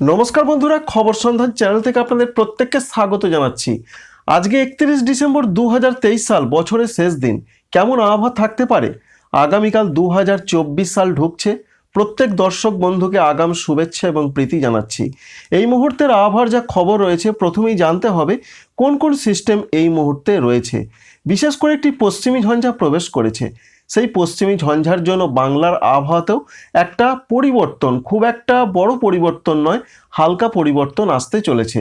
নমস্কার বন্ধুরা, খবর সন্ধান চ্যানেল থেকে আপনাদের প্রত্যেককে স্বাগত জানাচ্ছি। আজকে একত্রিশ ডিসেম্বর দু হাজার তেইশ সাল, বছরের শেষ দিন। কেমন আবহাওয়া থাকতে পারে? আগামীকাল দু হাজার চব্বিশ সাল ঢুকছে। প্রত্যেক দর্শক বন্ধুকে আগাম শুভেচ্ছা এবং প্রীতি জানাচ্ছি। এই মুহূর্তের আবহাওয়ার যা খবর রয়েছে, প্রথমেই জানতে হবে কোন কোন সিস্টেম এই মুহূর্তে রয়েছে। বিশেষ করে একটি পশ্চিমী ঝঞ্ঝা প্রবেশ করেছে। সেই পশ্চিমী ঝঞ্ঝার জন্য বাংলার আবহাওয়াতেও একটা পরিবর্তন, খুব একটা বড় পরিবর্তন নয়, হালকা পরিবর্তন আসতে চলেছে।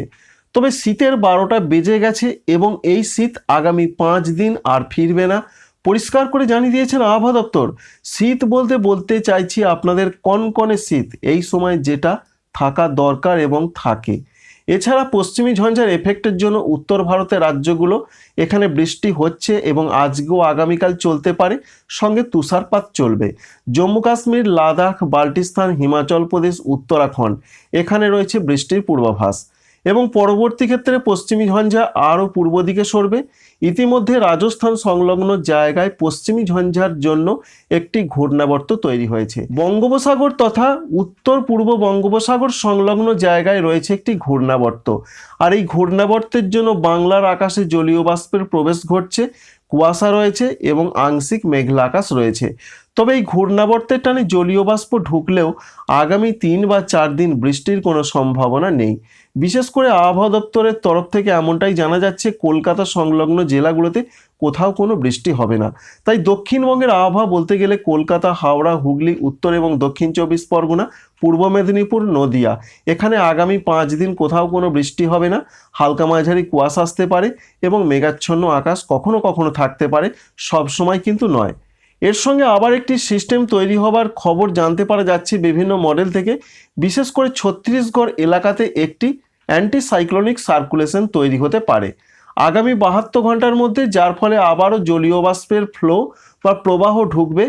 তবে শীতের বারোটা বেজে গেছে এবং এই শীত আগামী পাঁচ দিন আর ফিরবে না। পরিষ্কার করে জানিয়ে দিয়েছেন আবহাওয়া দপ্তর, শীত বলতে বলতে চাইছি আপনাদের কনকনে শীত, এই সময় যেটা থাকা দরকার এবং থাকে। এছাড়া পশ্চিমী ঝঞ্ঝার এফেক্টের জন্য উত্তর ভারতের রাজ্যগুলো এখানে বৃষ্টি হচ্ছে এবং আজকেও আগামীকাল চলতে পারে, সঙ্গে তুষারপাত চলবে। জম্মু কাশ্মীর, লাদাখ, বাল্টিস্তান, হিমাচল প্রদেশ, উত্তরাখণ্ড, এখানে রয়েছে বৃষ্টির পূর্বাভাস। এবং পরবর্তী ক্ষেত্রে পশ্চিমী ঝঞ্ঝা আরও পূর্ব দিকে সরবে। ইতিমধ্যে রাজস্থান সংলগ্ন জায়গায় পশ্চিমী ঝঞ্ঝার জন্য একটি ঘূর্ণাবর্ত তৈরি হয়েছে। বঙ্গোপসাগর তথা উত্তর পূর্ব বঙ্গোপসাগর সংলগ্ন জায়গায় রয়েছে একটি ঘূর্ণাবর্ত। আর এই ঘূর্ণাবর্তের জন্য বাংলার আকাশে জলীয় বাষ্পের প্রবেশ ঘটছে, কুয়াশা রয়েছে এবং আংশিক মেঘলা আকাশ রয়েছে। তবে এই ঘূর্ণাবর্তের টানে জলীয় বাষ্প ঢুকলেও আগামী তিন বা চার দিন বৃষ্টির কোনো সম্ভাবনা নেই। বিশেষ করে আবহাওয়া দপ্তরের তরফ থেকে এমনটাই জানা যাচ্ছে, কলকাতা সংলগ্ন জেলাগুলোতে কোথাও কোনো বৃষ্টি হবে না। তাই দক্ষিণবঙ্গের আবহাওয়া বলতে গেলে কলকাতা, হাওড়া, হুগলি, উত্তর এবং দক্ষিণ চব্বিশ পরগনা, পূর্ব মেদিনীপুর, নদিয়া। এখানে আগামী পাঁচ দিন কোথাও কোনো বৃষ্টি হবে না। হালকা মাঝারি কুয়াশা আসতে পারে এবং মেঘাচ্ছন্ন আকাশ কখনো কখনো থাকতে পারে, সব সময় কিন্তু নয়। এর সঙ্গে আবার একটি সিস্টেম তৈরি হবার খবর জানতে পারা যাচ্ছে বিভিন্ন মডেল থেকে। বিশেষ করে ছত্তিশগড় এলাকাতে একটি অ্যান্টি সাইক্লোনিক সার্কুলেশন তৈরি হতে পারে। আগামী বাহাত্তর ঘণ্টার মধ্যে, যার ফলে আবারও জলীয় বাষ্পের ফ্লো বা প্রবাহ ঢুকবে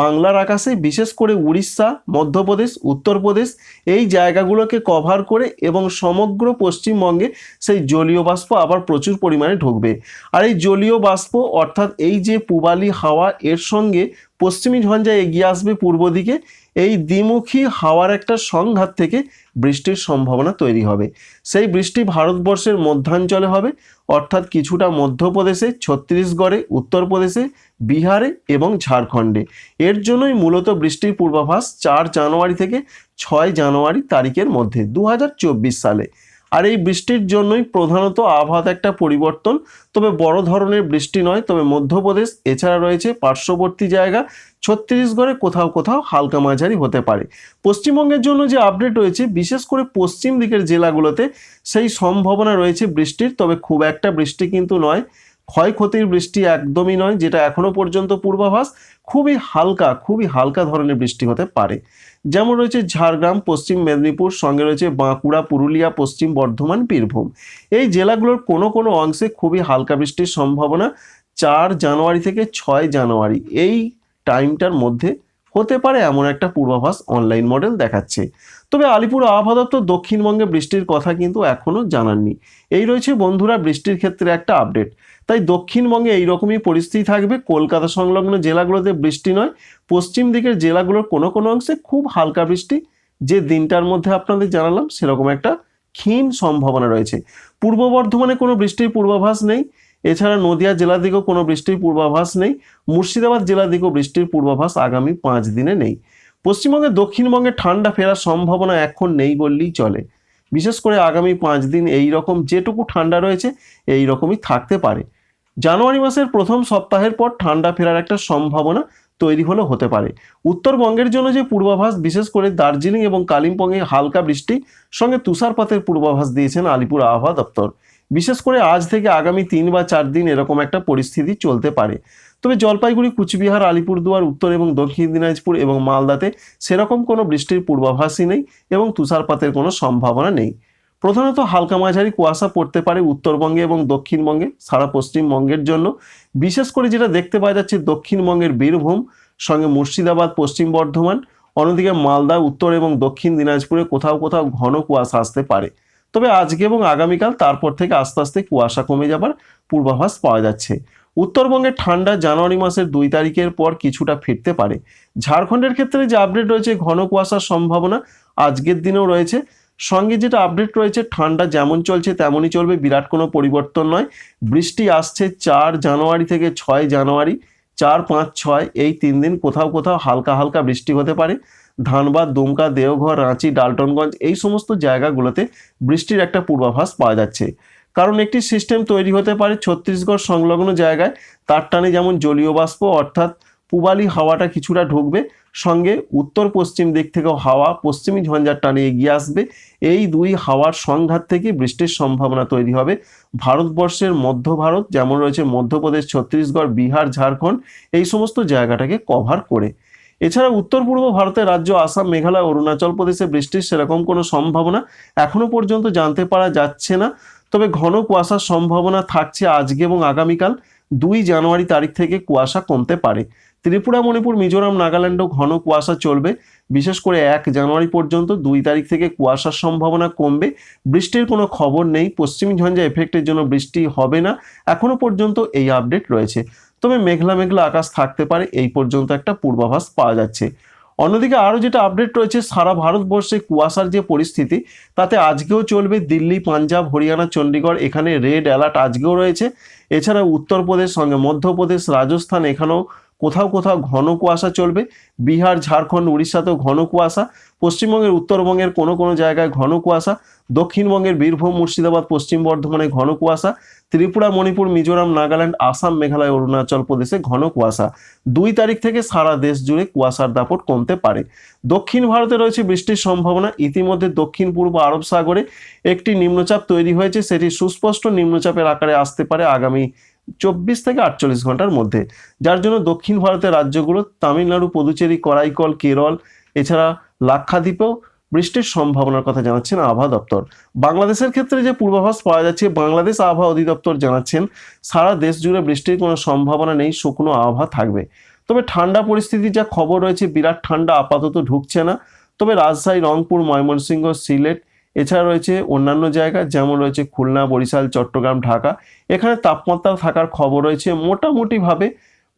বাংলার আকাশে, বিশেষ করে উড়িষ্যা, মধ্যপ্রদেশ, উত্তরপ্রদেশ। এই জায়গাগুলোকে কভার করে এবং সমগ্র পশ্চিমবঙ্গে সেই জলীয় বাষ্প আবার প্রচুর পরিমাণে ঢুকবে। আর এই জলীয় বাষ্প, অর্থাৎ এই যে পূবালি হাওয়া, এর সঙ্গে পশ্চিমী ঝঞ্ঝা এগিয়ে আসবে পূর্ব দিকে, এই দ্বিমুখী হাওয়ার একটা সংঘাত থেকে বৃষ্টির সম্ভাবনা তৈরি হবে। সেই বৃষ্টি ভারতবর্ষের মধ্যাঞ্চলে হবে, অর্থাৎ কিছুটা মধ্যপ্রদেশে, ছত্তিশগড়ে, উত্তরপ্রদেশে বিহারে এবং ঝাড়খণ্ডে। এর জন্যই মূলত বৃষ্টির পূর্বাভাস চার জানুয়ারি থেকে ছয় জানুয়ারি তারিখের মধ্যে দু হাজার চব্বিশ সালে। আর এই বৃষ্টির জন্যই প্রধানত আবহাওয়াতে একটা পরিবর্তন, তবে বড় ধরনের বৃষ্টি নয়, তবে মধ্যপ্রদেশ, এছাড়া রয়েছে পার্শ্ববর্তী জায়গা, ছত্তিশগড়ে কোথাও কোথাও হালকা মাঝারি হতে পারে। পশ্চিমবঙ্গের জন্য যে আপডেট রয়েছে, বিশেষ করে পশ্চিম দিকের জেলাগুলোতে সেই সম্ভাবনা রয়েছে বৃষ্টির, তবে খুব একটা বৃষ্টি কিন্তু নয়। ক্ষয়ক্ষতির বৃষ্টি একদমই নয়, যেটা এখনও পর্যন্ত পূর্বাভাস, খুবই হালকা খুবই হালকা ধরনের বৃষ্টি হতে পারে। যেমন রয়েছে ঝাড়গ্রাম, পশ্চিম মেদিনীপুর, সঙ্গে রয়েছে বাঁকুড়া, পুরুলিয়া, পশ্চিম বর্ধমান, বীরভূম। এই জেলাগুলোর কোনো কোনো অংশে খুবই হালকা বৃষ্টির সম্ভাবনা, চার জানুয়ারি থেকে ছয় জানুয়ারি। এই টাইমটার মধ্যে হতে পারে এমন একটা পূর্বাভাস অনলাইন মডেল দেখাচ্ছে। তবে আলিপুর আবহাওয়া দপ্তর দক্ষিণবঙ্গে বৃষ্টির কথা কিন্তু এখনও জানাননি। এই রয়েছে বন্ধুরা, বৃষ্টির ক্ষেত্রে একটা আপডেট তাই দক্ষিণবঙ্গে এইরকমই পরিস্থিতি থাকবে। কলকাতা সংলগ্ন জেলাগুলোতে বৃষ্টি নয়, পশ্চিম দিকের জেলাগুলোর কোনো কোনো অংশে খুব হালকা বৃষ্টি। যে দিনটার মধ্যে আপনাদের জানালাম, সেরকম একটা ক্ষীণ সম্ভাবনা রয়েছে। পূর্ব বর্ধমানে কোনো বৃষ্টির পূর্বাভাস নেই। এছাড়া নদিয়া জেলা দিকেও কোনো বৃষ্টির পূর্বাভাস নেই। মুর্শিদাবাদ জেলা দিকেও বৃষ্টির পূর্বাভাস আগামী পাঁচ দিনে নেই। পশ্চিমবঙ্গে, দক্ষিণবঙ্গে ঠান্ডা ফেরার সম্ভাবনা এখন নেই বললেই চলে। বিশেষ করে আগামী পাঁচ দিন এই রকম যেটুকু ঠান্ডা রয়েছে, এই রকমই থাকতে পারে। জানুয়ারি মাসের প্রথম সপ্তাহের পর ঠান্ডা ফেরার একটা সম্ভাবনা তৈরি হলেও হতে পারে। উত্তরবঙ্গের জন্য যে পূর্বাভাস, বিশেষ করে দার্জিলিং এবং কালিম্পংয়ে হালকা বৃষ্টি, সঙ্গে তুষারপাতের পূর্বাভাস দিয়েছেন আলিপুর আবহাওয়া দপ্তর। বিশেষ করে আজ থেকে আগামী তিন বা চার দিন এরকম একটা পরিস্থিতি চলতে পারে। তবে জলপাইগুড়ি, কুচবিহার, আলিপুরদুয়ার, উত্তর এবং দক্ষিণ দিনাজপুর এবং মালদাতে সেরকম কোনো বৃষ্টির পূর্বাভাসই নেই এবং তুষারপাতের কোনো সম্ভাবনা নেই। প্রধানত হালকা মাঝারি কুয়াশা পড়তে পারে উত্তরবঙ্গে এবং দক্ষিণবঙ্গে, সারা পশ্চিমবঙ্গের জন্য। বিশেষ করে যেটা দেখতে পাওয়া যাচ্ছে দক্ষিণবঙ্গের বীরভূম, সঙ্গে মুর্শিদাবাদ, পশ্চিম বর্ধমান, অন্যদিকে মালদা, উত্তর এবং দক্ষিণ দিনাজপুরে কোথাও কোথাও ঘন কুয়াশা আসতে পারে। তবে আজকে এবং আগামীকাল তারপর থেকে আস্তে আস্তে কুয়াশা কমে যাবার পূর্বাভাস পাওয়া যাচ্ছে। উত্তরবঙ্গের ঠান্ডা জানুয়ারি মাসের দুই তারিখের পর কিছুটা ফিরতে পারে। ঝাড়খণ্ডের ক্ষেত্রে যে আপডেট রয়েছে, ঘন কুয়াশার সম্ভাবনা আজকের দিনেও রয়েছে। সঙ্গে যেটা আপডেট রয়েছে, ঠান্ডা যেমন চলছে তেমনই চলবে, বিরাট কোনো পরিবর্তন নয়। বৃষ্টি আসছে চার জানুয়ারি থেকে ছয় জানুয়ারি। চার পাঁচ ছয়, এই তিন দিন কোথাও কোথাও হালকা হালকা বৃষ্টি হতে পারে। ধানবাদ, দুমকা, দেওঘর, রাঁচি, ডালটনগঞ্জ, এই সমস্ত জায়গাগুলোতে বৃষ্টির একটা পূর্বাভাস পাওয়া যাচ্ছে। কারণ একটি সিস্টেম তৈরি হতে পারে ছত্তিশগড় সংলগ্ন জায়গায়। তার টানে যেমন জলীয় বাষ্প অর্থাৎ পূবালি হাওয়াটা কিছুটা ঢুকবে সঙ্গে উত্তর পশ্চিম দিক থেকেও হাওয়া পশ্চিমী ঝঞ্ঝার টানে এগিয়ে আসবে। এই দুই হাওয়ার সংঘাত থেকে বৃষ্টির সম্ভাবনা তৈরি হবে। ভারতবর্ষের মধ্য ভারত, যেমন রয়েছে মধ্যপ্রদেশ, ছত্তিশগড়, বিহার, ঝাড়খণ্ড, এই সমস্ত জায়গাটাকে কভার করে। এছাড়া উত্তর পূর্ব ভারতের রাজ্য আসাম, মেঘালয়, অরুণাচল প্রদেশে বৃষ্টির সেরকম কোনো সম্ভাবনা এখনও পর্যন্ত জানতে পারা যাচ্ছে না। তবে ঘন কুয়াশার সম্ভাবনা থাকছে আজকে এবং আগামীকাল। দুই জানুয়ারি তারিখ থেকে কুয়াশা কমতে পারে। ত্রিপুরা, মণিপুর, মিজোরাম, নাগাল্যান্ডও ঘন কুয়াশা চলবে। বিশেষ করে এক জানুয়ারি পর্যন্ত দুই তারিখ থেকে কুয়াশার সম্ভাবনা কমবে। বৃষ্টির কোনো খবর নেই। পশ্চিমী ঝঞ্ঝা এফেক্টের জন্য বৃষ্টি হবে না। এখনও পর্যন্ত এই আপডেট রয়েছে। তবে মেঘলা মেঘলা আকাশ থাকতে পারে। এই পর্যন্ত একটা পূর্বাভাস পাওয়া যাচ্ছে। অন্যদিকে আরও যেটা আপডেট রয়েছে, সারা ভারতবর্ষে কুয়াশার যে পরিস্থিতি, তাতে আজকেও চলবে দিল্লি, পাঞ্জাব, হরিয়ানা চণ্ডীগড় এখানে রেড অ্যালার্ট আজকেও রয়েছে। এছাড়া উত্তরপ্রদেশ সঙ্গে মধ্যপ্রদেশ, রাজস্থান এখানেও কোথাও কোথাও ঘন কুয়াশা চলবে। বিহার, ঝাড়খণ্ড, উড়িষ্যাতেও ঘন কুয়াশা। পশ্চিমবঙ্গের, উত্তরবঙ্গের কোনো কোনো জায়গায় ঘন কুয়াশা। দক্ষিণবঙ্গের বীরভূম, মুর্শিদাবাদ, পশ্চিম বর্ধমানে ঘন কুয়াশা। ত্রিপুরা, মণিপুর, মিজোরাম, নাগাল্যান্ড, আসাম, মেঘালয়, অরুণাচল প্রদেশে ঘন কুয়াশা। দুই তারিখ থেকে সারা দেশ জুড়ে কুয়াশার দাপট কমতে পারে। দক্ষিণ ভারতে রয়েছে বৃষ্টির সম্ভাবনা। ইতিমধ্যে দক্ষিণ পূর্ব আরব সাগরে একটি নিম্নচাপ তৈরি হয়েছে। সেটি সুস্পষ্ট নিম্নচাপের আকারে আসতে পারে আগামী চব্বিশ থেকে আটচল্লিশ ঘণ্টার মধ্যে, যার জন্য দক্ষিণ ভারতের রাজ্যগুলো তামিলনাড়ু, পুদুচেরি, করাইকল, কেরল, এছাড়া লাক্ষাদ্বীপেও বৃষ্টির সম্ভাবনার কথা জানাচ্ছেন আবহাওয়া দপ্তর। বাংলাদেশের ক্ষেত্রে যে পূর্বাভাস পাওয়া যাচ্ছে, বাংলাদেশ আবহাওয়া অধিদপ্তর জানাচ্ছেন, সারা দেশ জুড়ে বৃষ্টির কোনো সম্ভাবনা নেই, শুকনো আবহাওয়া থাকবে। তবে ঠান্ডা পরিস্থিতির যা খবর রয়েছে, বিরাট ঠান্ডা আপাতত ঢুকছে না। তবে রাজশাহী, রংপুর, ময়মনসিংহ, সিলেট এছাড়া রয়েছে অন্যান্য জায়গা, যেমন রয়েছে খুলনা, বরিশাল, চট্টগ্রাম, ঢাকা। এখানে তাপমাত্রা থাকার খবর রয়েছে মোটামুটিভাবে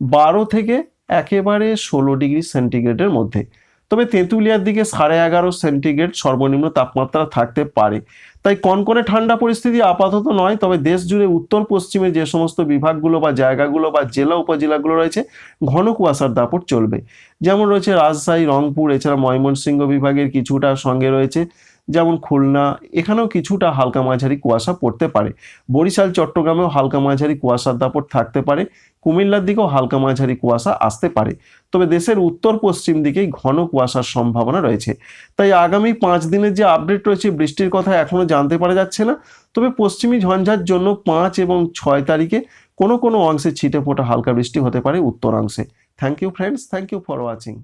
বারো থেকে একেবারে ষোলো ডিগ্রি সেন্টিগ্রেডের মধ্যে। তবে তেঁতুলিয়ার দিকে সাড়ে এগারো সেন্টিগ্রেড সর্বনিম্ন তাপমাত্রা থাকতে পারে। তাই কনকনে ঠান্ডা পরিস্থিতি আপাতত নয়, তবে দেশ জুড়ে উত্তর পশ্চিমে যে সমস্ত বিভাগগুলো বা জায়গাগুলো বা জেলা উপজেলাগুলো রয়েছে, ঘন কুয়াশার দাপট চলবে। যেমন রয়েছে রাজশাহী, রংপুর, এছাড়া ময়মনসিংহ বিভাগের কিছুটা সঙ্গে রয়েছে যেমন খুলনা, এখানেও কিছুটা হালকা মাঝারি কুয়াশা পড়তে পারে। বরিশাল, চট্টগ্রামেও হালকা মাঝারি কুয়াশার দাপট থাকতে পারে। কুমিল্লার দিকেও হালকা মাঝারি কুয়াশা আসতে পারে। তবে দেশের উত্তর পশ্চিম দিকেই ঘন কুয়াশার সম্ভাবনা রয়েছে। তাই আগামী পাঁচ দিনের যে আপডেট রয়েছে, বৃষ্টির কথা এখনও জানতে পারা যাচ্ছে না। তবে পশ্চিমী ঝঞ্ঝার জন্য পাঁচ এবং ছয় তারিখে কোনো কোনো অংশে ছিটে ফোটা হালকা বৃষ্টি হতে পারে উত্তরাংশে। Thank you friends thank you for watching